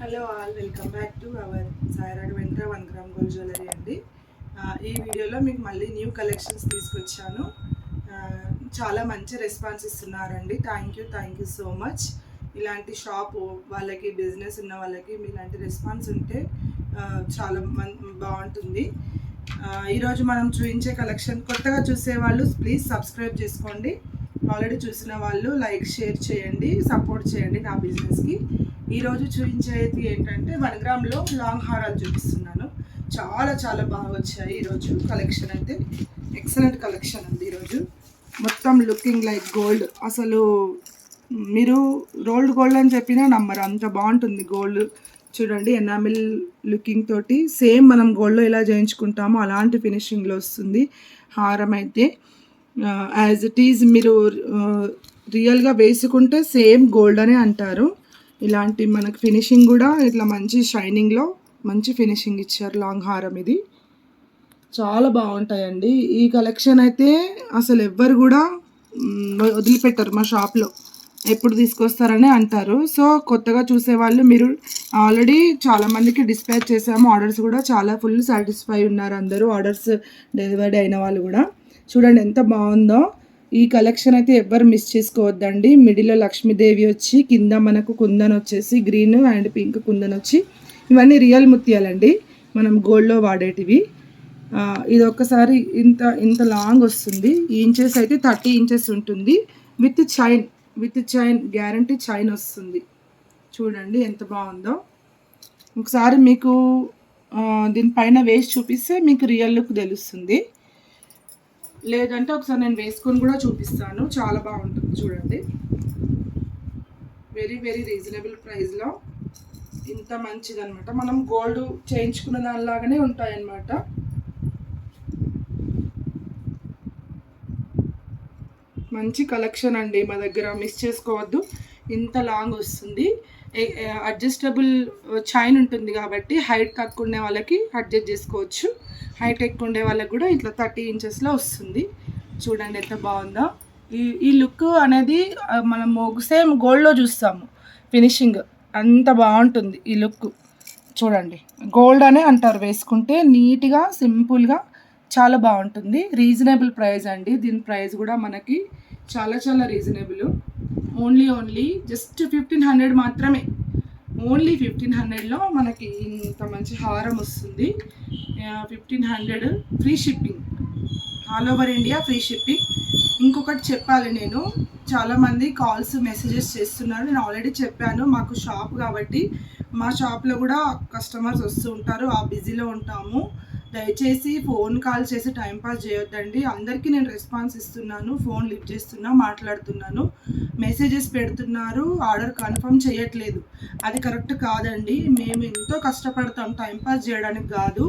Hello all welcome back to our సాయిరాడ్ వెంట్రా one gram gold jewellery అండి. ఈ వీడియోలో మీకు మళ్ళీ న్యూ కలెక్షన్స్ తీసుకొచ్చాను. చాలా మంచి రెస్పాన్స్ ఇస్తున్నారండి thank you thank you so much ఇలాంటి షాప్ వాళ్ళకి బిజినెస్ ఉన్న వాళ్ళకి మీలాంటి రెస్పాన్స్ ఉంటే చాలా మన్ బాగుంటుంది. ఈరోజు మనం చూపించే కలెక్షన్ కొత్తగా చూసేవాళ్ళు ప్లీజ్ సబ్స్క్రైబ్ చేసుకోండి. ఆల్రెడీ చూసిన వాళ్ళు లైక్ షేర్ చేయండి సపోర్ట్ చేయండి నా బిజినెస్కి. ఈరోజు చూపించేది ఏంటంటే వన్ గ్రామ్లో లాంగ్ హారాలు చూపిస్తున్నాను. చాలా చాలా బాగా వచ్చాయి ఈరోజు కలెక్షన్ అయితే. ఎక్సలెంట్ కలెక్షన్ అండి ఈరోజు. మొత్తం లుకింగ్ లైక్ గోల్డ్. అసలు మీరు రోల్డ్ గోల్డ్ అని చెప్పినా నమ్మరు. అంత బాగుంటుంది గోల్డ్. చూడండి ఎనామిల్ లుకింగ్ తోటి సేమ్ మనం గోల్డ్లో ఎలా చేయించుకుంటామో అలాంటి ఫినిషింగ్లో వస్తుంది హారం అయితే. యాజ్ ఇట్ ఈజ్ మీరు రియల్గా వేసుకుంటే సేమ్ గోల్డ్ అనే అంటారు. ఇలాంటి మనకు ఫినిషింగ్ కూడా ఇట్లా మంచి షైనింగ్లో మంచి ఫినిషింగ్ ఇచ్చారు లాంగ్ హారం ఇది. చాలా బాగుంటాయండి. ఈ కలెక్షన్ అయితే అసలు ఎవ్వరు కూడా వదిలిపెట్టరు మా షాప్లో ఎప్పుడు తీసుకొస్తారని అంటారు. సో కొత్తగా చూసే వాళ్ళు మీరు ఆల్రెడీ చాలామందికి డిస్పాచ్ చేసాము. ఆర్డర్స్ కూడా చాలా ఫుల్ సాటిస్ఫై ఉన్నారు అందరూ. ఆర్డర్స్ డెలివరీ అయిన వాళ్ళు కూడా. చూడండి ఎంత బాగుందో. ఈ కలెక్షన్ అయితే ఎవ్వరు మిస్ చేసుకోవద్దండి. మిడిల్లో లక్ష్మీదేవి వచ్చి కింద మనకు కుందన్ వచ్చేసి గ్రీన్ అండ్ పింక్ కుందన్ వచ్చి ఇవన్నీ రియల్ ముత్యాలండి. మనం గోల్డ్లో వాడేటివి. ఇది ఒక్కసారి ఇంత ఇంత లాంగ్ వస్తుంది. ఈ ఇంచెస్ అయితే థర్టీ ఇంచెస్ ఉంటుంది. With chain with chain guarantee chain వస్తుంది. చూడండి ఎంత బాగుందో. ఒకసారి మీకు దీనిపైన వేసి చూపిస్తే మీకు రియల్ లుక్ తెలుస్తుంది. లేదంటే ఒకసారి నేను వేసుకొని కూడా చూపిస్తాను. చాలా బాగుంటుంది చూడండి. వెరీ వెరీ రీజనబుల్ ప్రైస్లో ఇంత మంచిదనమాట మనం గోల్డ్ చేయించుకున్న దానిలాగానే ఉంటాయన్నమాట. మంచి కలెక్షన్ అండి మా దగ్గర. మిస్ చేసుకోవద్దు. ఇంత లాంగ్ వస్తుంది. అడ్జస్టబుల్ చైన్ ఉంటుంది కాబట్టి హైట్ తక్కువ ఉండే వాళ్ళకి అడ్జస్ట్ చేసుకోవచ్చు. హైటెక్ ఉండే వాళ్ళకి కూడా ఇట్లా థర్టీ ఇంచెస్లో వస్తుంది. చూడండి ఎంత బాగుందో. ఈ ఈ లుక్ అనేది మనం సేమ్ గోల్డ్లో చూస్తాము. ఫినిషింగ్ అంత బాగుంటుంది ఈ లుక్. చూడండి. గోల్డ్ అనే అంటారు వేసుకుంటే నీట్గా సింపుల్గా చాలా బాగుంటుంది. రీజనబుల్ ప్రైస్ అండి. దీని ప్రైస్ కూడా మనకి చాలా చాలా reasonable. Only only just fifteen hundred మాత్రమే. ఓన్లీ ఫిఫ్టీన్ హండ్రెడ్లో మనకి ఇంత మంచి హారం వస్తుంది. Fifteen hundred free shipping. All over India free shipping. ఇంకొకటి చెప్పాలి నేను. చాలామంది కాల్స్ మెసేజెస్ చేస్తున్నారు. నేను ఆల్రెడీ చెప్పాను మాకు షాప్ కాబట్టి. మా షాప్లో కూడా కస్టమర్స్ వస్తూ ఉంటారు. ఆ బిజీలో ఉంటాము. దయచేసి ఫోన్ కాల్ చేసి టైం పాస్ చేయొద్దండి. అందరికీ నేను రెస్పాన్స్ ఇస్తున్నాను ఫోన్ లిఫ్ట్ చేస్తున్నా మాట్లాడుతున్నాను. మెసేజెస్ పెడుతున్నారు ఆర్డర్ కన్ఫర్మ్ చేయట్లేదు. అది కరెక్ట్ కాదండి. మేము ఎంతో కష్టపడతాం టైం పాస్ చేయడానికి కాదు.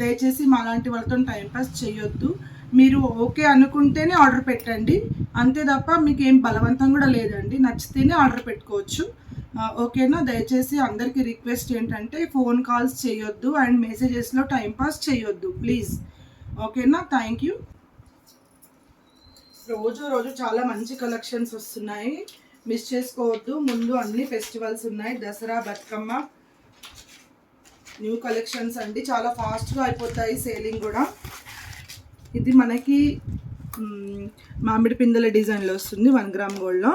దయచేసి మాలాంటి వాళ్ళతో టైం పాస్ చేయొద్దు. మీరు ఓకే అనుకుంటేనే ఆర్డర్ పెట్టండి. అంతే తప్ప మీకు ఏం బలవంతం కూడా లేదండి. నచ్చితేనే ఆర్డర్ పెట్టుకోవచ్చు. ఓకేనా? దయచేసి అందరికీ రిక్వెస్ట్ ఏంటంటే ఫోన్ కాల్స్ చేయొద్దు అండ్ మెసేజెస్లో టైం పాస్ చేయొద్దు ప్లీజ్. ఓకేనా? Thank you. రోజు రోజు చాలా మంచి కలెక్షన్స్ వస్తున్నాయి. మిస్ చేసుకోవద్దు. ముందు అన్ని ఫెస్టివల్స్ ఉన్నాయి. దసరా బతుకమ్మ న్యూ కలెక్షన్స్ అండి. చాలా ఫాస్ట్గా అయిపోతాయి సేలింగ్ కూడా. ఇది మనకి మామిడి పిందెల డిజైన్లో వస్తుంది. వన్ గ్రామ్ గోల్డ్లో.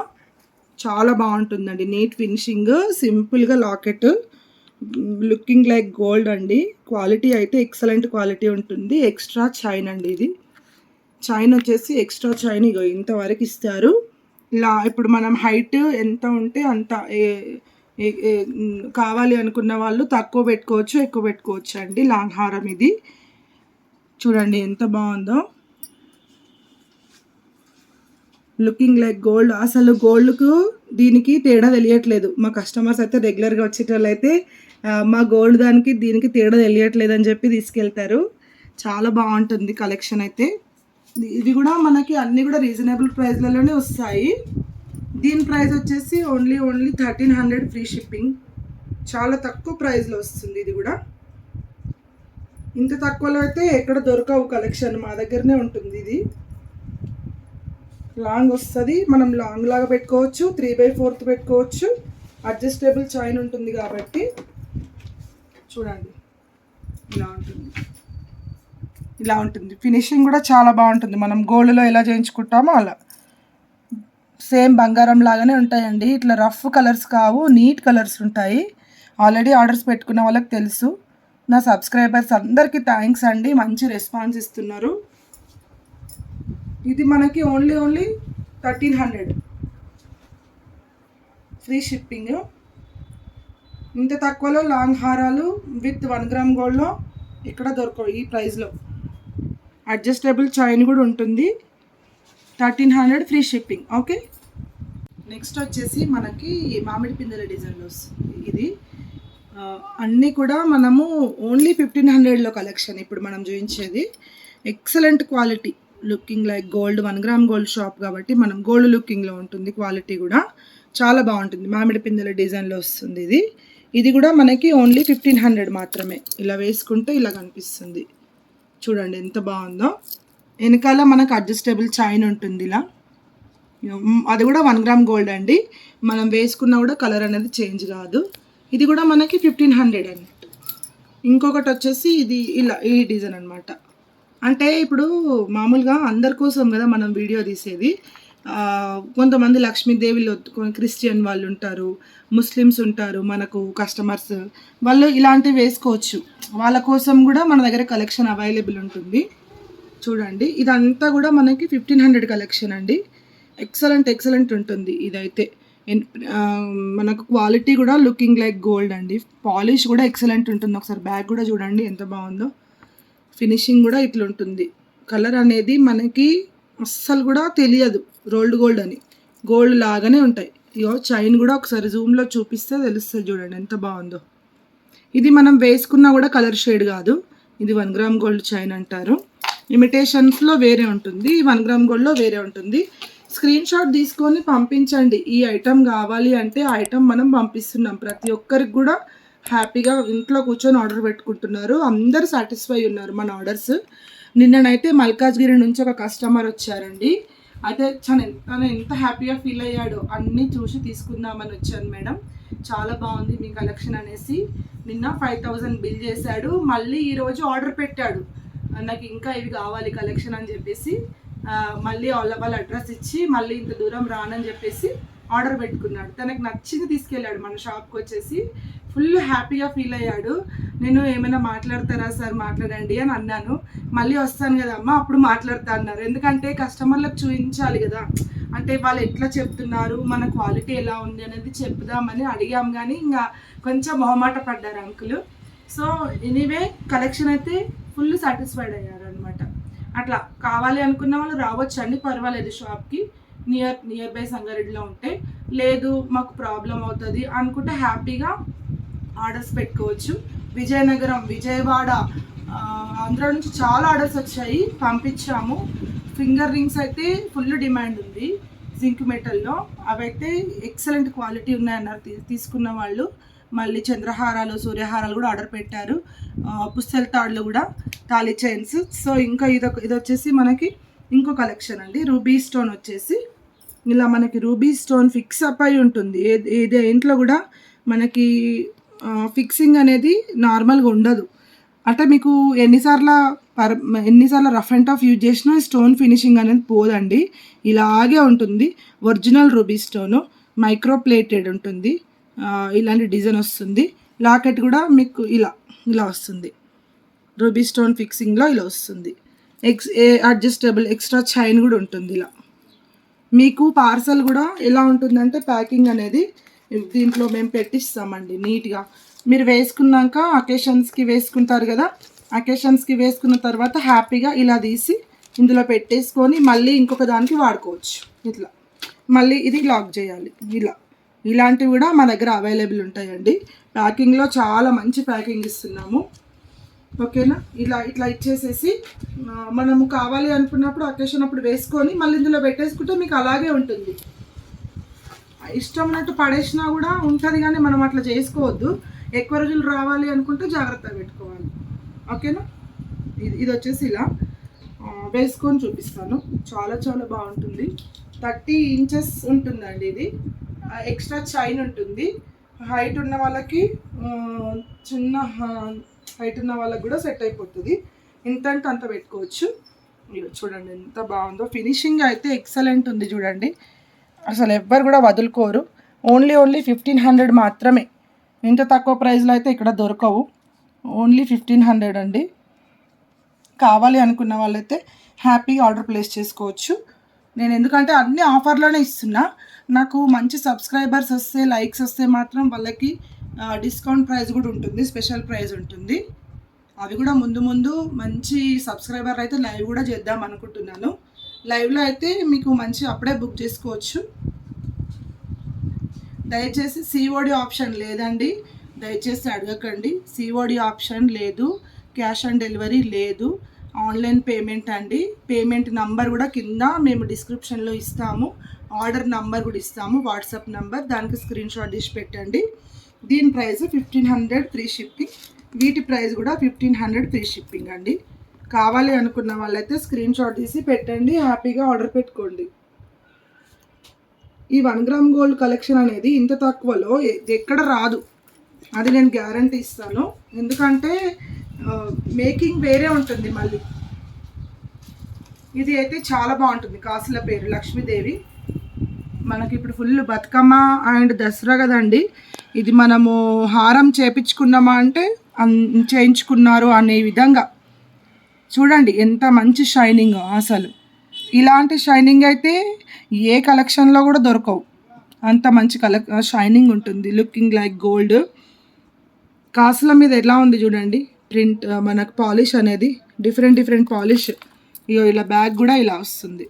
చాలా బాగుంటుందండి. నీట్ ఫినిషింగ్ సింపుల్గా లాకెట్ లుకింగ్ లైక్ గోల్డ్ అండి. క్వాలిటీ అయితే ఎక్సలెంట్ క్వాలిటీ ఉంటుంది. ఎక్స్ట్రా చైన్ అండి ఇది. చైన్ వచ్చేసి ఎక్స్ట్రా చైన్ ఇగో ఇంతవరకు ఇస్తారు. ఇలా ఇప్పుడు మనం హైట్ ఎంత ఉంటే అంత ఏ- కావాలి అనుకున్న వాళ్ళు తక్కువ పెట్టుకోవచ్చు ఎక్కువ పెట్టుకోవచ్చు అండి. లాంగ్ హారం ఇది. చూడండి ఎంత బాగుందో. Looking like gold. అసలు గోల్డ్కు దీనికి తేడా తెలియట్లేదు. మా కస్టమర్స్ అయితే రెగ్యులర్గా వచ్చేటోళ్ళు అయితే మా గోల్డ్ దానికి దీనికి తేడా తెలియట్లేదు అని చెప్పి తీసుకెళ్తారు. చాలా బాగుంటుంది కలెక్షన్ అయితే. ఇది- ఇది కూడా మనకి అన్నీ కూడా రీజనబుల్ ప్రైస్లలోనే వస్తాయి. దీని ప్రైస్ వచ్చేసి only only thirteen hundred free shipping. చాలా తక్కువ ప్రైస్లో వస్తుంది ఇది కూడా. ఇంత తక్కువలో అయితే ఎక్కడ దొరకవు కలెక్షన్. మా దగ్గరనే ఉంటుంది ఇది. లాంగ్ వస్తుంది. మనం లాంగ్ లాగా పెట్టుకోవచ్చు. త్రీ బై ఫోర్త్ పెట్టుకోవచ్చు. అడ్జస్టబుల్ చైన్ ఉంటుంది కాబట్టి చూడండి. ఇలా ఉంటుంది. ఇలా ఉంటుంది. ఫినిషింగ్ కూడా చాలా బాగుంటుంది. మనం గోల్డ్లో ఎలా చేయించుకుంటామో అలా. సేమ్ బంగారం లాగానే ఉంటాయండి. ఇట్లా రఫ్ కలర్స్ కావు. నీట్ కలర్స్ ఉంటాయి. ఆల్రెడీ ఆర్డర్స్ పెట్టుకున్న వాళ్ళకి తెలుసు. నా సబ్స్క్రైబర్స్ అందరికీ థ్యాంక్స్ అండి. మంచి రెస్పాన్స్ ఇస్తున్నారు. ఇది మనకి only only thirteen hundred free shipping ఇంత తక్కువలో లాంగ్ హారాలు విత్ వన్ గ్రామ్ గోల్డ్లో ఇక్కడ దొరకవు ఈ ప్రైస్లో అడ్జస్టబుల్ చైన్ కూడా ఉంటుంది. Thirteen hundred free shipping okay next వచ్చేసి మనకి మామిడి పిందెల డిజైన్లో ఇది అన్నీ కూడా మనము ఓన్లీ ఫిఫ్టీన్ హండ్రెడ్లో కలెక్షన్ ఇప్పుడు మనం చూపించేది. Excellent quality looking like gold one gram gold shop కాబట్టి మనం గోల్డ్ లుకింగ్లో ఉంటుంది క్వాలిటీ కూడా. చాలా బాగుంటుంది. మామిడి పిందెల డిజైన్లో వస్తుంది ఇది. ఇది కూడా మనకి ఓన్లీ ఫిఫ్టీన్ హండ్రెడ్ మాత్రమే. ఇలా వేసుకుంటే ఇలా కనిపిస్తుంది. చూడండి ఎంత బాగుందో. వెనకాల మనకు అడ్జస్టబుల్ చైన్ ఉంటుంది ఇలా. అది కూడా వన్ గ్రామ్ గోల్డ్ అండి. మనం వేసుకున్నా కూడా కలర్ అనేది చేంజ్ కాదు. ఇది కూడా మనకి ఫిఫ్టీన్ హండ్రెడ్ అన్నట్టు ఇంకొకటి వచ్చేసి ఇది ఇలా ఈ డిజైన్ అనమాట అంటే ఇప్పుడు మామూలుగా అందరి కోసం కదా మనం వీడియో తీసేది. కొంతమంది లక్ష్మీదేవిలో క్రిస్టియన్ వాళ్ళు ఉంటారు ముస్లిమ్స్ ఉంటారు మనకు కస్టమర్స్ వాళ్ళు ఇలాంటివి వేసుకోవచ్చు. వాళ్ళ కోసం కూడా మన దగ్గర కలెక్షన్ అవైలబుల్ ఉంటుంది. చూడండి ఇదంతా కూడా మనకి ఫిఫ్టీన్ హండ్రెడ్ కలెక్షన్ అండి. ఎక్సలెంట్ ఎక్సలెంట్ ఉంటుంది ఇదైతే. ఎన్- మనకు క్వాలిటీ కూడా లుకింగ్ లైక్ గోల్డ్ అండి. పాలిష్ కూడా ఎక్సలెంట్ ఉంటుంది. ఒకసారి బ్యాగ్ కూడా చూడండి ఎంత బాగుందో. ఫినిషింగ్ కూడా ఇట్లా ఉంటుంది కలర్ అనేది మనకి అస్సలు కూడా తెలియదు. రోల్డ్ గోల్డ్ అని. గోల్డ్ లాగానే ఉంటాయి. ఇగో చైన్ కూడా ఒకసారి జూమ్లో చూపిస్తే తెలుస్తుంది చూడండి ఎంత బాగుందో. ఇది మనం వేసుకున్నా కూడా కలర్ షేడ్ కాదు. ఇది వన్ గ్రామ్ గోల్డ్ చైన్ అంటారు. ఇమిటేషన్స్లో వేరే ఉంటుంది. వన్ గ్రామ్ గోల్డ్లో వేరే ఉంటుంది. స్క్రీన్ షాట్ తీసుకొని పంపించండి. ఈ ఐటెం కావాలి అంటే ఆ ఐటెం మనం పంపిస్తున్నాం. ప్రతి ఒక్కరికి కూడా హ్యాపీగా ఇంట్లో కూర్చొని ఆర్డర్ పెట్టుకుంటున్నారు. అందరూ సాటిస్ఫై ఉన్నారు మన ఆర్డర్స్. నిన్ననైతే మల్కాజ్గిరి నుంచి ఒక కస్టమర్ వచ్చారండి. అయితే చాలా తను ఎంత హ్యాపీగా ఫీల్ అయ్యాడో అన్నీ చూసి తీసుకుందామని వచ్చాను మేడం. చాలా బాగుంది మీ కలెక్షన్ అనేసి. నిన్న ఫైవ్ థౌజండ్ బిల్ చేశాడు. మళ్ళీ ఈరోజు ఆర్డర్ పెట్టాడు. నాకు ఇంకా ఇవి కావాలి కలెక్షన్ అని చెప్పేసి మళ్ళీ వాళ్ళ వాళ్ళ అడ్రస్ ఇచ్చి మళ్ళీ ఇంత దూరం రానని చెప్పేసి ఆర్డర్ పెట్టుకున్నాడు. తనకు నచ్చింది తీసుకెళ్ళాడు మన షాప్కి వచ్చేసి. ఫుల్ హ్యాపీగా ఫీల్ అయ్యాడు. నేను ఏమైనా మాట్లాడతారా సార్? మాట్లాడండి అని అన్నాను. మళ్ళీ వస్తాను కదా అమ్మ అప్పుడు మాట్లాడతా అన్నారు. ఎందుకంటే కస్టమర్లకు చూపించాలి కదా. అంటే వాళ్ళు ఎట్లా చెప్తున్నారు? మన క్వాలిటీ ఎలా ఉంది అనేది చెప్దామని అడిగాం కానీ ఇంకా కొంచెం మొహమాట పడ్డారు అంకులు. సో ఎనీవే కలెక్షన్ అయితే ఫుల్ సాటిస్ఫైడ్ అయ్యారు అనమాట అట్లా కావాలి అనుకున్న వాళ్ళు రావచ్చు అండి పర్వాలేదు షాప్కి. నియర్ నియర్ బై సంగారెడ్డిలో ఉంటే. లేదు మాకు ప్రాబ్లం అవుతుంది అనుకుంటే హ్యాపీగా ఆర్డర్స్ పెట్టుకోవచ్చు. విజయనగరం విజయవాడ ఆంధ్ర నుంచి చాలా ఆర్డర్స్ వచ్చాయి. పంపించాము. ఫింగర్ రింగ్స్ అయితే ఫుల్ డిమాండ్ ఉంది జింక్ మెటల్లో. అవైతే ఎక్సలెంట్ క్వాలిటీ ఉన్నాయన్నారు తీ- తీసుకున్న వాళ్ళు. మళ్ళీ చంద్రహారాలు సూర్యహారాలు కూడా ఆర్డర్ పెట్టారు. పుస్తల తాళ్ళు కూడా తాళి చైన్స్. సో ఇంకా ఇదొక ఇది వచ్చేసి మనకి ఇంకో కలెక్షన్ అండి. రూబీ స్టోన్ వచ్చేసి ఇలా మనకి రూబీ స్టోన్ ఫిక్స్ అప్ అయి ఉంటుంది. ఏ- ఏదే ఇంట్లో కూడా మనకి ఫిక్సింగ్ అనేది నార్మల్గా ఉండదు. అంటే మీకు ఎన్నిసార్లు పర్ ఎన్నిసార్లు రఫ్ అండ్ టఫ్ యూజ్ చేసినా స్టోన్ ఫినిషింగ్ అనేది పోదండి. ఇలాగే ఉంటుంది. Original ruby stone micro plated ఉంటుంది ఇలాంటి డిజైన్ వస్తుంది. లాకెట్ కూడా మీకు ఇలా ఇలా వస్తుంది. రూబీ స్టోన్ ఫిక్సింగ్లో ఇలా వస్తుంది. ఎక్స్ అడ్జస్టబుల్ ఎక్స్ట్రా చైన్ కూడా ఉంటుంది ఇలా. మీకు పార్సల్ కూడా ఎలా ఉంటుందంటే ప్యాకింగ్ అనేది దీంట్లో మేము పెట్టిస్తామండి నీట్గా. మీరు వేసుకున్నాక అకేషన్స్కి వేసుకుంటారు కదా అకేషన్స్కి వేసుకున్న తర్వాత హ్యాపీగా ఇలా తీసి ఇందులో పెట్టేసుకొని మళ్ళీ ఇంకొక దానికి వాడుకోవచ్చు. ఇట్లా. మళ్ళీ ఇది లాక్ చేయాలి. ఇలా. ఇలాంటివి కూడా మా దగ్గర అవైలబుల్ ఉంటాయండి. ప్యాకింగ్లో చాలా మంచి ప్యాకింగ్ ఇస్తున్నాము. ఓకేనా? ఇలా ఇట్లా ఇచ్చేసేసి మనము కావాలి అనుకున్నప్పుడు అకేషన్ అప్పుడు వేసుకొని మళ్ళీ ఇందులో పెట్టేసుకుంటే మీకు అలాగే ఉంటుంది. ఇష్టం ఉన్నట్టు పడేసినా కూడా ఉంటుంది కానీ మనం అట్లా చేసుకోవద్దు. ఎక్కువ రోజులు రావాలి అనుకుంటే జాగ్రత్తగా పెట్టుకోవాలి. ఓకేనా? ఇది ఇది వచ్చేసి ఇలా వేసుకొని చూపిస్తాను. చాలా చాలా బాగుంటుంది. థర్టీ ఇంచెస్ ఉంటుందండి ఇది. ఎక్స్ట్రా చైన్ ఉంటుంది. హైట్ ఉన్న వాళ్ళకి చిన్న హైట్ ఉన్న వాళ్ళకి కూడా సెట్ అయిపోతుంది. ఇంత అంటే అంత పెట్టుకోవచ్చు. చూడండి ఎంత బాగుందో. ఫినిషింగ్ అయితే ఎక్సలెంట్ ఉంది చూడండి. అసలు ఎవ్వరు కూడా వదులుకోరు. ఓన్లీ ఓన్లీ ఫిఫ్టీన్ హండ్రెడ్ మాత్రమే. ఇంత తక్కువ ప్రైస్లో అయితే ఇక్కడ దొరకవు. ఓన్లీ ఫిఫ్టీన్ హండ్రెడ్ అండి. కావాలి అనుకున్న వాళ్ళైతే హ్యాపీగా ఆర్డర్ ప్లేస్ చేసుకోవచ్చు. నేను ఎందుకంటే అన్ని ఆఫర్లోనే ఇస్తున్నా. నాకు మంచి సబ్స్క్రైబర్స్ వస్తే లైక్స్ వస్తే మాత్రం వాళ్ళకి డిస్కౌంట్ ప్రైస్ కూడా ఉంటుంది. స్పెషల్ ప్రైస్ ఉంటుంది. అవి కూడా ముందు ముందు మంచి సబ్స్క్రైబర్ అయితే లైవ్ కూడా చేద్దాం అనుకుంటున్నాను. లైవ్లో అయితే మీకు మంచి అప్పుడే బుక్ చేసుకోవచ్చు. దయచేసి సిఓడి ఆప్షన్ లేదండి. దయచేసి అడగకండి. సిఓడి ఆప్షన్ లేదు. క్యాష్ ఆన్ డెలివరీ లేదు. ఆన్లైన్ పేమెంట్ అండి. పేమెంట్ నంబర్ కూడా కింద మేము డిస్క్రిప్షన్లో ఇస్తాము. ఆర్డర్ నంబర్ కూడా ఇస్తాము. వాట్సాప్ నంబర్ దానికి స్క్రీన్ షాట్ తీసి పెట్టండి. దీని price fifteen hundred free shipping వీటి ప్రైస్ కూడా ఫిఫ్టీన్ హండ్రెడ్ ఫ్రీ షిప్పింగ్ అండి. కావాలి అనుకున్న వాళ్ళైతే స్క్రీన్ షాట్ తీసి పెట్టండి హ్యాపీగా ఆర్డర్ పెట్టుకోండి. ఈ వన్ గ్రామ్ గోల్డ్ కలెక్షన్ అనేది ఇంత తక్కువలో ఎక్కడ రాదు. అది నేను గ్యారంటీ ఇస్తాను. ఎందుకంటే మేకింగ్ వేరే ఉంటుంది మళ్ళీ. ఇది అయితే చాలా బాగుంటుంది. కాసుల పేరు లక్ష్మీదేవి. మనకి ఇప్పుడు ఫుల్ బతుకమ్మ అండ్ దసరా కదండి. ఇది మనము హారం చేపించుకున్నామా అంటే చేయించుకున్నారు అనే విధంగా. చూడండి ఎంత మంచి షైనింగ్ అసలు. ఇలాంటి షైనింగ్ అయితే ఏ కలెక్షన్లో కూడా దొరకవు. అంత మంచి కలెక్ షైనింగ్ ఉంటుంది లుకింగ్ లైక్ గోల్డ్ కాసుల మీద ఎలా ఉంది చూడండి ప్రింట్ మనకు పాలిష్ అనేది డిఫరెంట్ డిఫరెంట్ పాలిష్ ఇగో ఇలా బ్యాగ్ కూడా ఇలా వస్తుంది.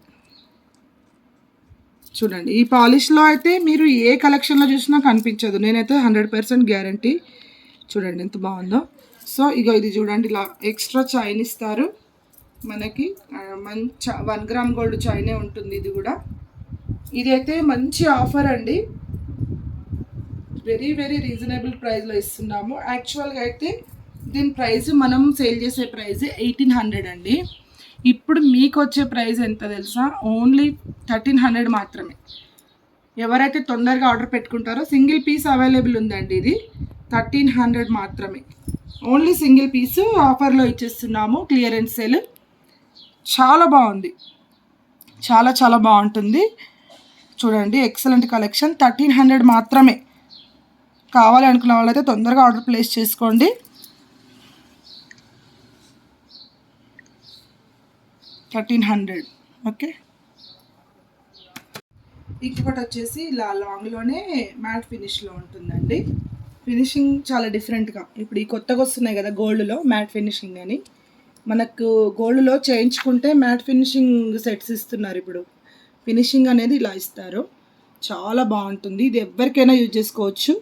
చూడండి ఈ పాలిష్లో అయితే మీరు ఏ కలెక్షన్లో చూసినా కనిపించదు. నేనైతే హండ్రెడ్ పర్సెంట్ గ్యారంటీ చూడండి ఎంత బాగుందో. సో ఇగో ఇది చూడండి ఇలా ఎక్స్ట్రా చైన్ ఇస్తారు. మనకి మంచి వన్ గ్రామ్ గోల్డ్ చైనే ఉంటుంది ఇది కూడా. ఇది అయితే మంచి ఆఫర్ అండి. వెరీ వెరీ రీజనబుల్ ప్రైస్లో ఇస్తున్నాము. యాక్చువల్గా అయితే దీని ప్రైస్ మనం సేల్ చేసే ప్రైస్ ఎయిటీన్ హండ్రెడ్ అండి. ఇప్పుడు మీకు వచ్చే ప్రైస్ ఎంత తెలుసా? ఓన్లీ థర్టీన్ హండ్రెడ్ మాత్రమే. ఎవరైతే తొందరగా ఆర్డర్ పెట్టుకుంటారో సింగిల్ పీస్ అవైలబుల్ ఉందండి ఇది. థర్టీన్ హండ్రెడ్ మాత్రమే. ఓన్లీ సింగిల్ పీసు ఆఫర్లో ఇచ్చేస్తున్నాము. Clearance sale. చాలా బాగుంది. చాలా చాలా బాగుంటుంది. చూడండి ఎక్సలెంట్ కలెక్షన్ థర్టీన్ హండ్రెడ్ మాత్రమే. కావాలి అనుకున్న వాళ్ళైతే తొందరగా ఆర్డర్ ప్లేస్ చేసుకోండి. Thirteen hundred. ఓకే. ఇంకొకటి వచ్చేసి ఇలా లాంగ్లోనే మ్యాట్ ఫినిష్లో ఉంటుందండి. ఫినిషింగ్ చాలా డిఫరెంట్గా. ఇప్పుడు ఈ కొత్తగా వస్తున్నాయి కదా గోల్డ్లో మ్యాట్ ఫినిషింగ్ అని. మనకు గోల్డ్లో చేయించుకుంటే మ్యాట్ ఫినిషింగ్ సెట్స్ ఇస్తున్నారు ఇప్పుడు. ఫినిషింగ్ అనేది ఇలా ఇస్తారు. చాలా బాగుంటుంది. ఇది ఎవరికైనా యూజ్ చేసుకోవచ్చు.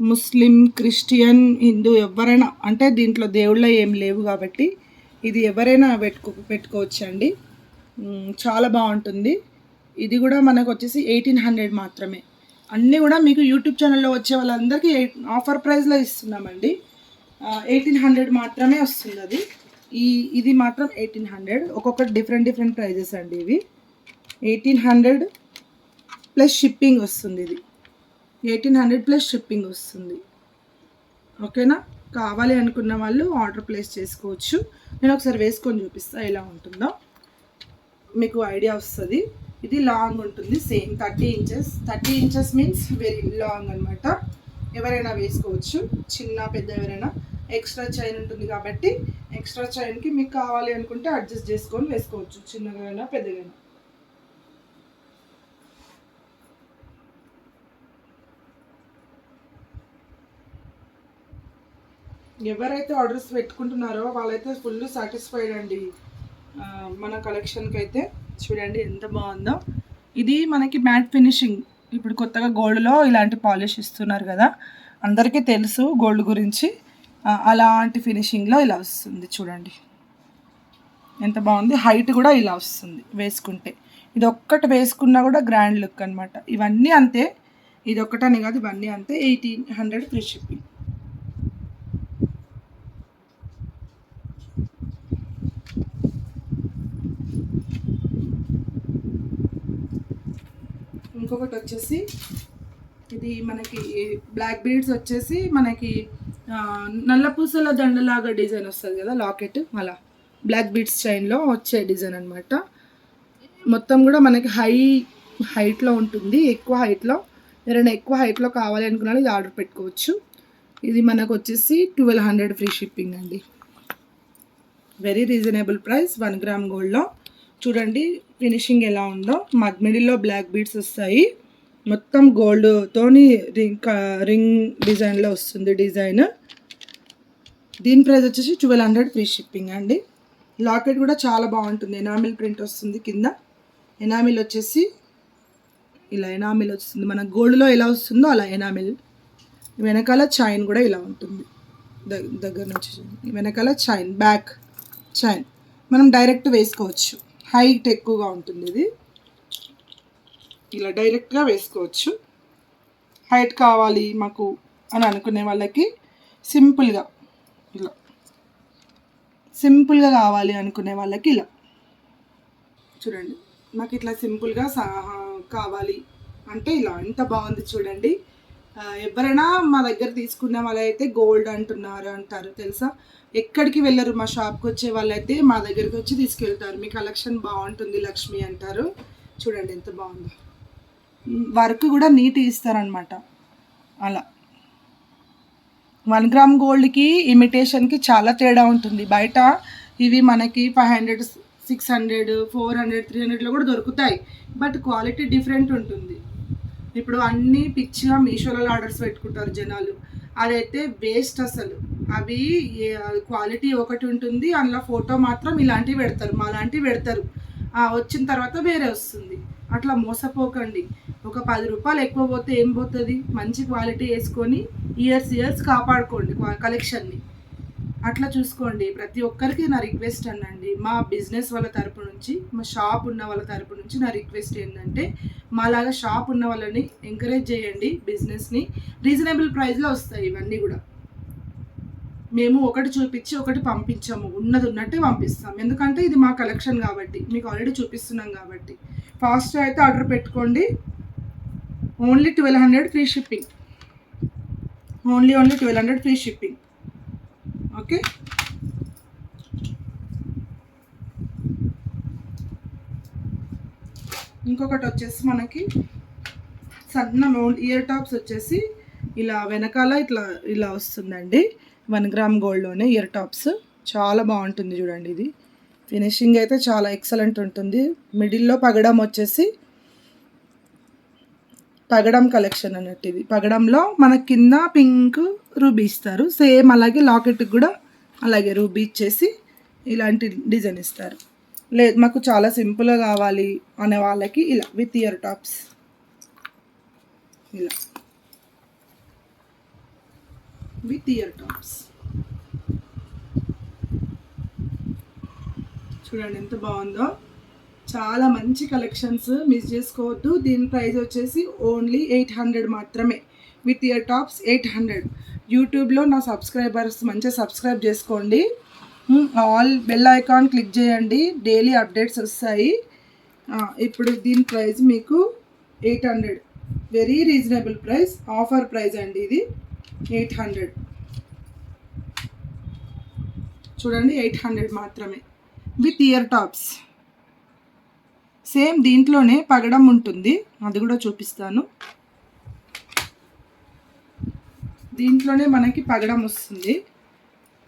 ముస్లిం క్రిస్టియన్ హిందూ ఎవరైనా అంటే దీంట్లో దేవుళ్ళ ఏం లేవు కాబట్టి ఇది ఎవరైనా పెట్టుకో పెట్టుకోవచ్చు అండి చాలా బాగుంటుంది. ఇది కూడా మనకు వచ్చేసి ఎయిటీన్ హండ్రెడ్ మాత్రమే. అన్నీ కూడా మీకు యూట్యూబ్ ఛానల్లో వచ్చే వాళ్ళందరికీ ఎయిట్ ఆఫర్ ప్రైస్లో ఇస్తున్నామండి. ఎయిటీన్ హండ్రెడ్ మాత్రమే వస్తుంది అది. ఈ ఇది మాత్రం ఎయిటీన్ హండ్రెడ్ ఒక్కొక్కటి డిఫరెంట్ డిఫరెంట్ ప్రైజెస్ అండి ఇవి. ఎయిటీన్ హండ్రెడ్ ప్లస్ షిప్పింగ్ వస్తుంది ఇది. ఎయిటీన్ హండ్రెడ్ ప్లస్ షిప్పింగ్ వస్తుంది. ఓకేనా కావాలి అనుకున్న వాళ్ళు ఆర్డర్ ప్లేస్ చేసుకోవచ్చు. నేను ఒకసారి వేసుకొని చూపిస్తాను ఎలా ఉంటుందో. మీకు ఐడియా వస్తుంది. ఇది లాంగ్ ఉంటుంది same thirty inches. Thirty inches means very long అనమాట ఎవరైనా వేసుకోవచ్చు చిన్న పెద్ద ఎవరైనా. ఎక్స్ట్రా చైన్ ఉంటుంది కాబట్టి ఎక్స్ట్రా చైన్కి మీకు కావాలి అనుకుంటే అడ్జస్ట్ చేసుకొని వేసుకోవచ్చు చిన్నగా పెద్దగైనా. ఎవరైతే ఆర్డర్స్ పెట్టుకుంటున్నారో వాళ్ళైతే ఫుల్ సాటిస్ఫైడ్ అండి మన కలెక్షన్కి అయితే చూడండి ఎంత బాగుందో. ఇది మనకి మ్యాట్ ఫినిషింగ్. ఇప్పుడు కొత్తగా గోల్డ్లో ఇలాంటి పాలిష్ ఇస్తున్నారు కదా. అందరికీ తెలుసు గోల్డ్ గురించి. అలాంటి ఫినిషింగ్లో ఇలా వస్తుంది చూడండి. ఎంత బాగుంది. హైట్ కూడా ఇలా వస్తుంది వేసుకుంటే. ఇది ఒక్కటి వేసుకున్నా కూడా గ్రాండ్ లుక్ అనమాట ఇవన్నీ అంతే. ఇది ఒక్కటని కాదు ఇవన్నీ అంతే. Eighteen hundred free shipping. ఇంకొకటి వచ్చేసి ఇది మనకి బ్లాక్ బీడ్స్ వచ్చేసి మనకి నల్లపూసల నల్ల పూసల దండలాగా డిజైన్ వస్తుంది కదా లాకెట్ అలా. బ్లాక్ బీడ్స్ చైన్లో వచ్చే డిజైన్ అనమాట మొత్తం కూడా మనకి హై హైట్లో ఉంటుంది. ఎక్కువ హైట్లో ఎవరైనా ఎక్కువ హైట్లో కావాలి అనుకున్నా ఇది ఆర్డర్ పెట్టుకోవచ్చు. ఇది మనకు వచ్చేసి ట్వెల్వ్ హండ్రెడ్ ఫ్రీ షిప్పింగ్ అండి. Very reasonable price one gram గోల్డ్లో చూడండి ఫినిషింగ్ ఎలా ఉందో. మగ్ మిడిల్లో బ్లాక్ బీడ్స్ వస్తాయి. మొత్తం గోల్డ్తోని రింగ్ రింగ్ డిజైన్లో వస్తుంది డిజైన్ దీని ప్రైస్ వచ్చేసి ట్వెల్వ్ హండ్రెడ్ ఫ్రీ షిప్పింగ్ అండి. లాకెట్ కూడా చాలా బాగుంటుంది. ఎనామిల్ ప్రింట్ వస్తుంది కింద. ఎనామిల్ వచ్చేసి ఇలా ఎనామిల్ వస్తుంది. మన గోల్డ్లో ఎలా వస్తుందో అలా ఎనామిల్ వెనకాల చైన్ కూడా ఇలా ఉంటుంది. దగ్గర నుంచి. వెనకాల చైన్ బ్యాక్ చైన్ మనం డైరెక్ట్ వేసుకోవచ్చు. హైట్ ఎక్కువగా ఉంటుంది ఇది. ఇలా డైరెక్ట్గా వేసుకోవచ్చు. హైట్ కావాలి మాకు అని అనుకునే వాళ్ళకి సింపుల్గా ఇలా. సింపుల్గా కావాలి అనుకునే వాళ్ళకి ఇలా. చూడండి నాకు ఇట్లా సింపుల్గా కావాలి అంటే ఇలా ఎంత బాగుంది చూడండి. ఎవరైనా మా దగ్గర తీసుకునే వాళ్ళైతే గోల్డ్ అంటున్నారు అంటారు తెలుసా? ఎక్కడికి వెళ్ళరు మా షాప్కి వచ్చే వాళ్ళైతే మా దగ్గరికి వచ్చి తీసుకెళ్తారు. మీ కలెక్షన్ బాగుంటుంది లక్ష్మి అంటారు. చూడండి ఎంత బాగుందో. వర్క్ కూడా నీట్ ఇస్తారనమాట అలా. వన్ గ్రామ్ గోల్డ్కి ఇమిటేషన్కి చాలా తేడా ఉంటుంది. బయట ఇవి మనకి five hundred six hundred four hundred three హండ్రెడ్లో కూడా దొరుకుతాయి. బట్ క్వాలిటీ డిఫరెంట్ ఉంటుంది. ఇప్పుడు అన్నీ పిచ్చిగా మీషోలలో ఆర్డర్స్ పెట్టుకుంటారు జనాలు. అదైతే వేస్ట్ అసలు. అవి క్వాలిటీ ఒకటి ఉంటుంది అందులో ఫోటో మాత్రం ఇలాంటివి పెడతారు మా లాంటివి పెడతారు. వచ్చిన తర్వాత వేరే వస్తుంది. అట్లా మోసపోకండి. ఒక పది రూపాయలు ఎక్కువ పోతే ఏం పోతుంది? మంచి క్వాలిటీ వేసుకొని ఇయర్స్ ఇయర్స్ కాపాడుకోండి కలెక్షన్ని. అట్లా చూసుకోండి. ప్రతి ఒక్కరికి నా రిక్వెస్ట్ అనండి. మా బిజినెస్ వాళ్ళ తరపు నుంచి మా షాప్ ఉన్న వాళ్ళ తరపు నుంచి నా రిక్వెస్ట్ ఏంటంటే మాలాగా షాప్ ఉన్న వాళ్ళని ఎంకరేజ్ చేయండి బిజినెస్ని. రీజనబుల్ ప్రైస్లో వస్తాయి ఇవన్నీ కూడా. మేము ఒకటి చూపించి ఒకటి పంపించాము. ఉన్నది ఉన్నట్టే పంపిస్తాం. ఎందుకంటే ఇది మా కలెక్షన్ కాబట్టి మీకు ఆల్రెడీ చూపిస్తున్నాం కాబట్టి. ఫాస్ట్ అయితే ఆర్డర్ పెట్టుకోండి. Only twelve hundred free shipping. Only only twelve hundred free shipping. Okay? ఇంకొకటి వచ్చేసి మనకి సన్న ఇయర్ టాప్స్ వచ్చేసి ఇలా వెనకాల ఇట్లా ఇలా వస్తుందండి. వన్ గ్రామ్ గోల్డ్లోనే ఇయర్ టాప్స్ చాలా బాగుంటుంది చూడండి ఇది. ఫినిషింగ్ అయితే చాలా ఎక్సలెంట్ ఉంటుంది. మిడిల్లో పగడం వచ్చేసి పగడం కలెక్షన్ అన్నట్టు ఇది పగడంలో మన కింద పింక్ రూబీ ఇస్తారు. సేమ్ అలాగే లాకెట్కి కూడా అలాగే రూబీ ఇచ్చేసి ఇలాంటి డిజైన్ ఇస్తారు. లేదు మాకు చాలా సింపుల్గా కావాలి అనే వాళ్ళకి ఇలా విత్ ఇయర్ టాప్స్. ఇలా. With ear tops. చూడండి ఎంత బాగుందో. చాలా మంచి కలెక్షన్స్ మిస్ చేసుకోవద్దు. దీని ప్రైస్ వచ్చేసి ఓన్లీ ఎయిట్ హండ్రెడ్ మాత్రమే. With ear tops eight hundred యూట్యూబ్లో నా సబ్స్క్రైబర్స్ మంచిగా సబ్స్క్రైబ్ చేసుకోండి. ఆల్ బెల్ ఐకాన్ క్లిక్ చేయండి. డైలీ అప్డేట్స్ వస్తాయి. ఇప్పుడు దీని ప్రైస్ మీకు eight hundred very reasonable price offer price అండి ఇది. ఎయిట్ హండ్రెడ్ చూడండి ఎయిట్ హండ్రెడ్ మాత్రమే. విత్ ఇయర్ టాప్స్ సేమ్ దీంట్లోనే పగడం ఉంటుంది. అది కూడా చూపిస్తాను. దీంట్లోనే మనకి పగడం వస్తుంది.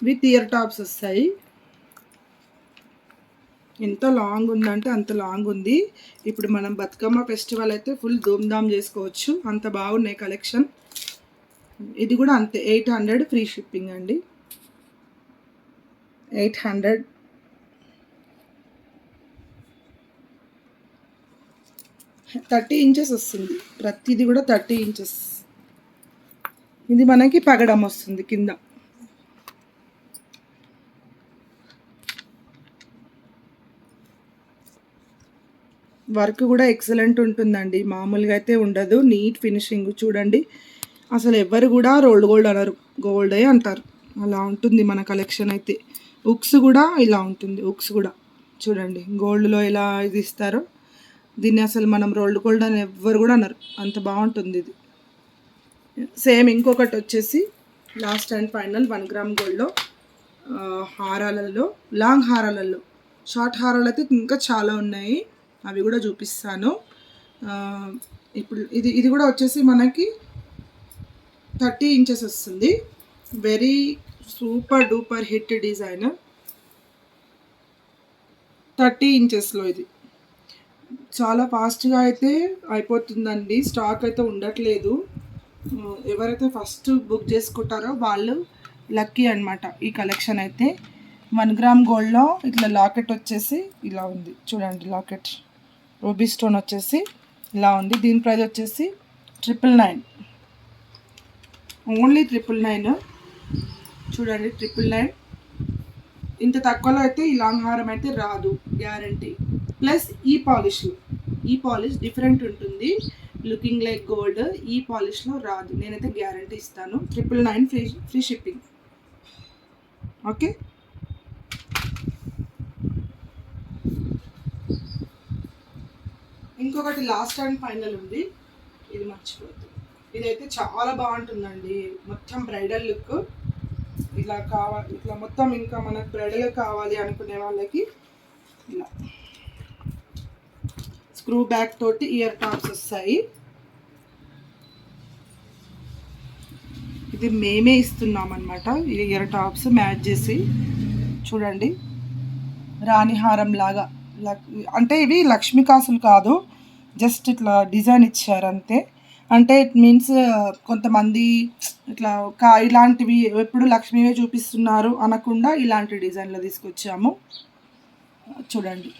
విత్ ఇయర్ టాప్స్ వస్తాయి. ఎంత లాంగ్ ఉందంటే అంత లాంగ్ ఉంది. ఇప్పుడు మనం బతుకమ్మ ఫెస్టివల్ అయితే ఫుల్ ధూమ్ధామ్ చేసుకోవచ్చు. అంత బాగున్నాయి కలెక్షన్. ఇది కూడా అంతే. ఎయిట్ హండ్రెడ్ ఫ్రీ షిప్పింగ్ అండి. ఎయిట్ హండ్రెడ్ థర్టీ ఇంచెస్ వస్తుంది. ప్రతిది కూడా థర్టీ ఇంచెస్. ఇది మనకి పగడం వస్తుంది కింద. వర్క్ కూడా ఎక్సలెంట్ ఉంటుందండి. మామూలుగా అయితే ఉండదు. నీట్ ఫినిషింగ్ చూడండి. అసలు ఎవ్వరు కూడా రోల్డ్ గోల్డ్ అనరు. గోల్డే అంటారు. అలా ఉంటుంది మన కలెక్షన్ అయితే. ఉక్స్ కూడా ఇలా ఉంటుంది. ఉక్స్ కూడా. చూడండి. గోల్డ్లో ఎలా ఇది ఇస్తారో. దీన్ని అసలు మనం రోల్డ్ గోల్డ్ అని ఎవ్వరు కూడా అన్నారు అంత బాగుంటుంది ఇది. సేమ్ ఇంకొకటి వచ్చేసి last and final one gram గోల్డ్లో హారాలలో లాంగ్ హారాలలో. షార్ట్ హారాలు అయితే ఇంకా చాలా ఉన్నాయి. అవి కూడా చూపిస్తాను. ఇప్పుడు ఇది ఇది కూడా వచ్చేసి మనకి థర్టీ ఇంచెస్ వస్తుంది. Very super duper hit design. Thirty ఇంచెస్లో ఇది. చాలా ఫాస్ట్గా అయితే అయిపోతుందండి. స్టాక్ అయితే ఉండట్లేదు. ఎవరైతే ఫస్ట్ బుక్ చేసుకుంటారో వాళ్ళు లక్కీ అనమాట ఈ కలెక్షన్ అయితే. వన్ గ్రామ్ గోల్డ్లో ఇట్లా లాకెట్ వచ్చేసి ఇలా ఉంది. చూడండి లాకెట్. రూబీ స్టోన్ వచ్చేసి ఇలా ఉంది. దీని ప్రైస్ వచ్చేసి triple nine. Only triple nine. చూడండి ట్రిపుల్ నైన్. ఇంత తక్కువలో అయితే ఈ లాంగ్ హారం అయితే రాదు. గ్యారంటీ. ప్లస్ ఈ పాలిష్ ఈ పాలిష్ డిఫరెంట్ ఉంటుంది. లుకింగ్ లైక్ గోల్డ్ ఈ పాలిష్లో రాదు. నేనైతే గ్యారంటీ ఇస్తాను. Triple nine free free shipping. Okay? ఇంకొకటి లాస్ట్ అండ్ ఫైనల్ ఉంది. ఇది మర్చిపోద్దు ఇదైతే చాలా బాగుంటుందండి. మొత్తం బ్రైడల్ లుక్. ఇలా కావాలి ఇట్లా మొత్తం ఇంకా మనకు బ్రైడల్ కావాలి అనుకునే వాళ్ళకి ఇలా. స్క్రూ బ్యాక్ తోటి ఇయర్ టాప్స్ వస్తాయి. ఇది మేమే ఇస్తున్నాం అనమాట ఇది ఇయర్ టాప్స్ మ్యాచ్ చేసి. చూడండి. రాణిహారం లాగా లక్- అంటే ఇవి లక్ష్మీ కాసులు కాదు. జస్ట్ ఇట్లా డిజైన్ ఇచ్చారు అంతే. అంటే ఇట్ మీన్స్ కొంతమంది ఇట్లా కా ఇలాంటివి ఎప్పుడు లక్ష్మీవే చూపిస్తున్నారు అనకుండా ఇలాంటి డిజైన్లో తీసుకొచ్చాము. చూడండి.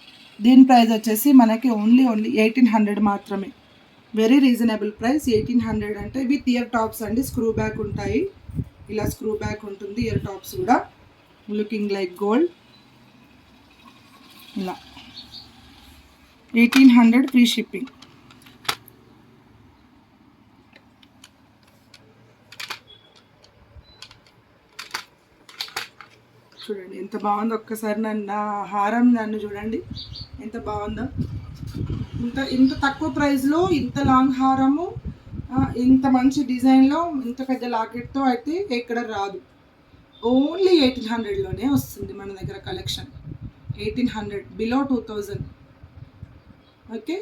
దీని ప్రైస్ వచ్చేసి మనకి ఓన్లీ ఓన్లీ ఎయిటీన్ హండ్రెడ్ మాత్రమే. Very reasonable price eighteen hundred అంటే విత్ ఇయర్ టాప్స్ అండి స్క్రూ బ్యాక్ ఉంటాయి. ఇలా స్క్రూ బ్యాక్ ఉంటుంది ఇయర్ టాప్స్ కూడా. లుకింగ్ లైక్ గోల్డ్ ఇలా. ఎయిటీన్ హండ్రెడ్ ఫ్రీ షిప్పింగ్ చూడండి ఎంత బాగుందో. ఒక్కసారి నన్ను నా హారం నన్ను చూడండి. ఎంత బాగుందో. ఇంత ఇంత తక్కువ ప్రైస్లో ఇంత లాంగ్ హారము ఇంత మంచి డిజైన్లో ఇంత పెద్ద లాకెట్తో అయితే ఎక్కడ రాదు. ఓన్లీ ఎయిటీన్ హండ్రెడ్లోనే వస్తుంది మన దగ్గర collection eighteen hundred below two thousand okay